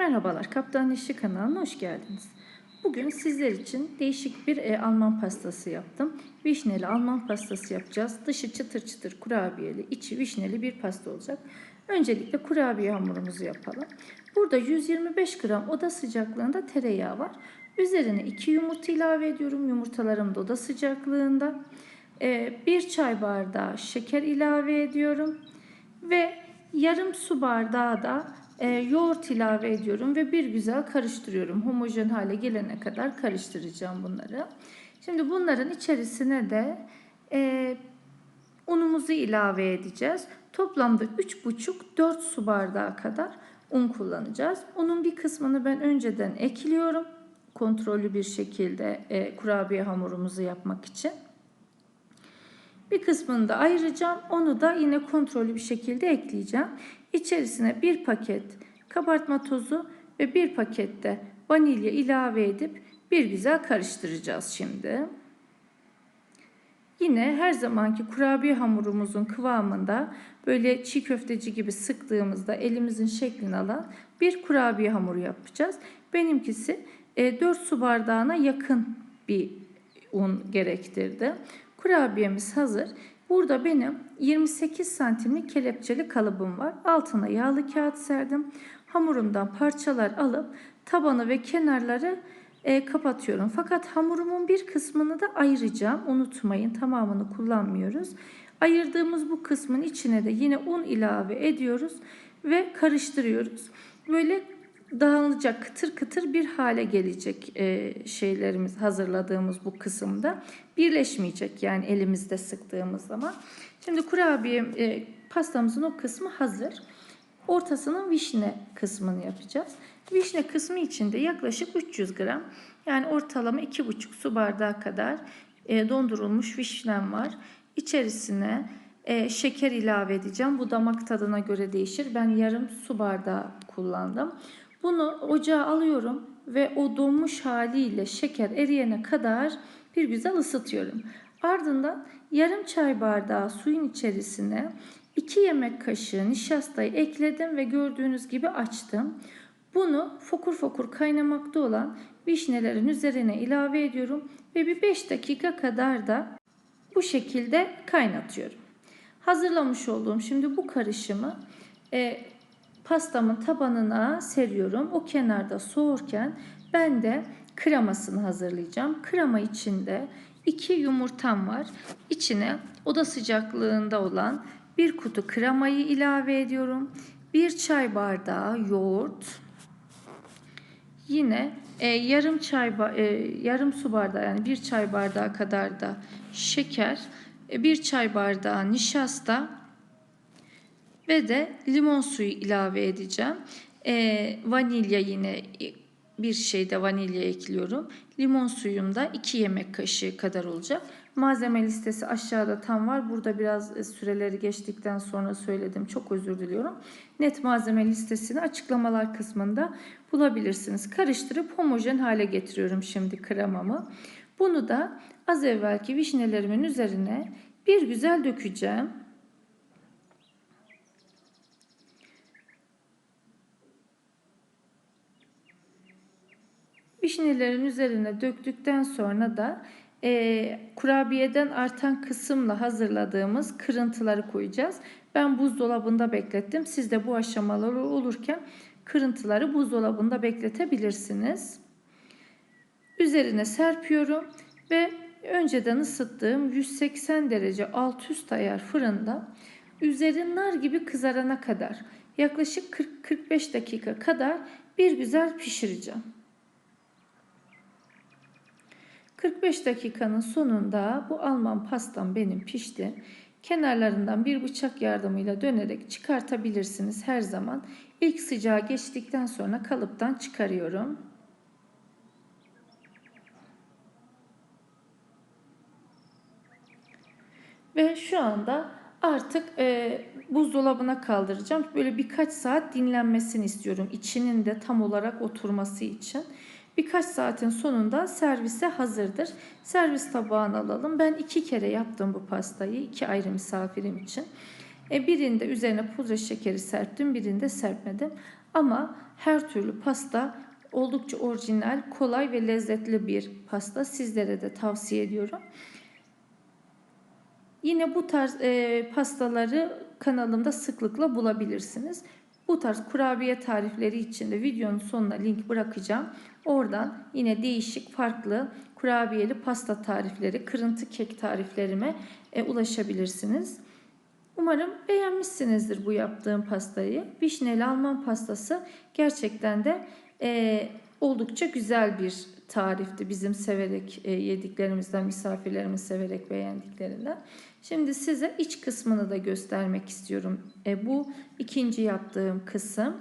Merhabalar, Kaptan Neşe kanalına hoş geldiniz. Bugün sizler için değişik bir e, Alman pastası yaptım. Vişneli Alman pastası yapacağız. Dışı çıtır çıtır kurabiyeli, içi vişneli bir pasta olacak. Öncelikle kurabiye hamurumuzu yapalım. Burada 125 gram oda sıcaklığında tereyağı var. Üzerine 2 yumurta ilave ediyorum. Yumurtalarım da oda sıcaklığında. E, çay bardağı şeker ilave ediyorum. Ve yarım su bardağı da e, yoğurt ilave ediyorum ve bir güzel karıştırıyorum. Homojen hale gelene kadar karıştıracağım bunları. Şimdi bunların içerisine de e, unumuzu ilave edeceğiz. Toplamda 3,5-4 su bardağı kadar un kullanacağız. Unun bir kısmını ben önceden ekliyorum. Kontrollü bir şekilde e, kurabiye hamurumuzu yapmak için. Bir kısmını da ayıracağım. Onu da yine kontrollü bir şekilde ekleyeceğim. İçerisine bir paket kabartma tozu ve bir pakette vanilya ilave edip bir güzel karıştıracağız şimdi. Yine her zamanki kurabiye hamurumuzun kıvamında böyle çiğ köfteci gibi sıktığımızda elimizin şeklini alan bir kurabiye hamuru yapacağız. Benimkisi 4 su bardağına yakın bir un gerektirdi. Kurabiyemiz hazır. Burada benim 28 santimlik kelepçeli kalıbım var. Altına yağlı kağıt serdim. Hamurumdan parçalar alıp tabanı ve kenarları e, kapatıyorum. Fakat hamurumun bir kısmını da ayıracağım. Unutmayın tamamını kullanmıyoruz. Ayırdığımız bu kısmın içine de yine un ilave ediyoruz ve karıştırıyoruz. Böyle dağılacak kıtır kıtır bir hale gelecek e, şeylerimiz hazırladığımız bu kısımda birleşmeyecek yani elimizde sıktığımız zaman. Şimdi kurabiye e, pastamızın o kısmı hazır. Ortasının vişne kısmını yapacağız. Vişne kısmı içinde yaklaşık 300 gram yani ortalama 2,5 su bardağı kadar e, dondurulmuş vişnem var. İçerisine e, şeker ilave edeceğim. Bu damak tadına göre değişir. Ben yarım su bardağı kullandım. Bunu ocağa alıyorum ve o donmuş haliyle şeker eriyene kadar bir güzel ısıtıyorum. Ardından yarım çay bardağı suyun içerisine 2 yemek kaşığı nişastayı ekledim ve gördüğünüz gibi açtım. Bunu fokur fokur kaynamakta olan vişnelerin üzerine ilave ediyorum ve bir 5 dakika kadar da bu şekilde kaynatıyorum. Hazırlamış olduğum şimdi bu karışımı e, pastamın tabanına seriyorum. O kenarda soğurken ben de kremasını hazırlayacağım. Krema içinde 2 yumurtam var. İçine oda sıcaklığında olan bir kutu kremayı ilave ediyorum. Bir çay bardağı yoğurt. Yine e, yarım çay e, yarım su bardağı yani bir çay bardağı kadar da şeker, e, bir çay bardağı nişasta ve de limon suyu ilave edeceğim. E, vanilya yine bir şeyde vanilya ekliyorum. Limon suyum da 2 yemek kaşığı kadar olacak. Malzeme listesi aşağıda tam var. Burada biraz e, süreleri geçtikten sonra söyledim. Çok özür diliyorum. Net malzeme listesini açıklamalar kısmında bulabilirsiniz. Karıştırıp homojen hale getiriyorum şimdi kremamı. Bunu da az evvelki vişnelerimin üzerine bir güzel dökeceğim. Vişnelerin üzerine döktükten sonra da e, kurabiyeden artan kısımla hazırladığımız kırıntıları koyacağız. Ben buzdolabında beklettim. Siz de bu aşamaları olurken kırıntıları buzdolabında bekletebilirsiniz. Üzerine serpiyorum ve önceden ısıttığım 180 derece alt üst ayar fırında üzeri nar gibi kızarana kadar yaklaşık 40-45 dakika kadar bir güzel pişireceğim. 45 dakikanın sonunda bu Alman pastam benim pişti. Kenarlarından bir bıçak yardımıyla dönerek çıkartabilirsiniz her zaman. İlk sıcağı geçtikten sonra kalıptan çıkarıyorum. Ve şu anda artık e, buzdolabına kaldıracağım. Böyle birkaç saat dinlenmesini istiyorum. İçinin de tam olarak oturması için. Birkaç saatin sonunda servise hazırdır. Servis tabağına alalım. Ben iki kere yaptım bu pastayı. iki ayrı misafirim için. E, birinde üzerine pudra şekeri serptim. Birinde serpmedim. Ama her türlü pasta oldukça orijinal, kolay ve lezzetli bir pasta. Sizlere de tavsiye ediyorum. Yine bu tarz e, pastaları kanalımda sıklıkla bulabilirsiniz. Bu tarz kurabiye tarifleri için de videonun sonuna link bırakacağım. Oradan yine değişik farklı kurabiyeli pasta tarifleri, kırıntı kek tariflerime e, ulaşabilirsiniz. Umarım beğenmişsinizdir bu yaptığım pastayı. Vişneli Alman pastası gerçekten de e, oldukça güzel bir tarifti. Bizim severek e, yediklerimizden, misafirlerimiz severek beğendiklerinden. Şimdi size iç kısmını da göstermek istiyorum. E, bu ikinci yaptığım kısım.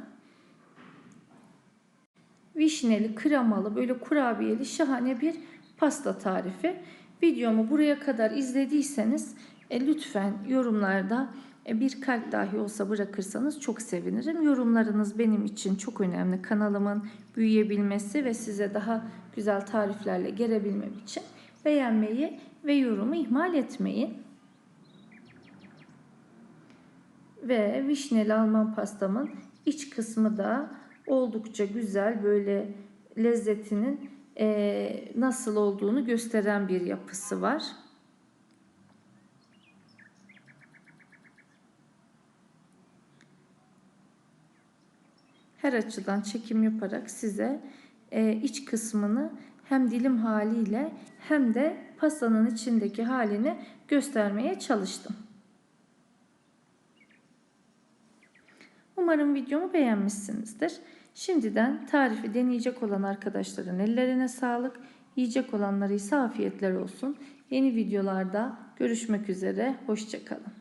Vişneli, kremalı, böyle kurabiyeli şahane bir pasta tarifi. Videomu buraya kadar izlediyseniz e, lütfen yorumlarda bir kalp dahi olsa bırakırsanız çok sevinirim. Yorumlarınız benim için çok önemli. Kanalımın büyüyebilmesi ve size daha güzel tariflerle gelebilmem için beğenmeyi ve yorumu ihmal etmeyin. Ve vişneli Alman pastamın iç kısmı da oldukça güzel böyle lezzetinin e, nasıl olduğunu gösteren bir yapısı var. Her açıdan çekim yaparak size e, iç kısmını hem dilim haliyle hem de pastanın içindeki halini göstermeye çalıştım. Umarım videomu beğenmişsinizdir. Şimdiden tarifi deneyecek olan arkadaşların ellerine sağlık. Yiyecek olanlara ise afiyetler olsun. Yeni videolarda görüşmek üzere. Hoşçakalın.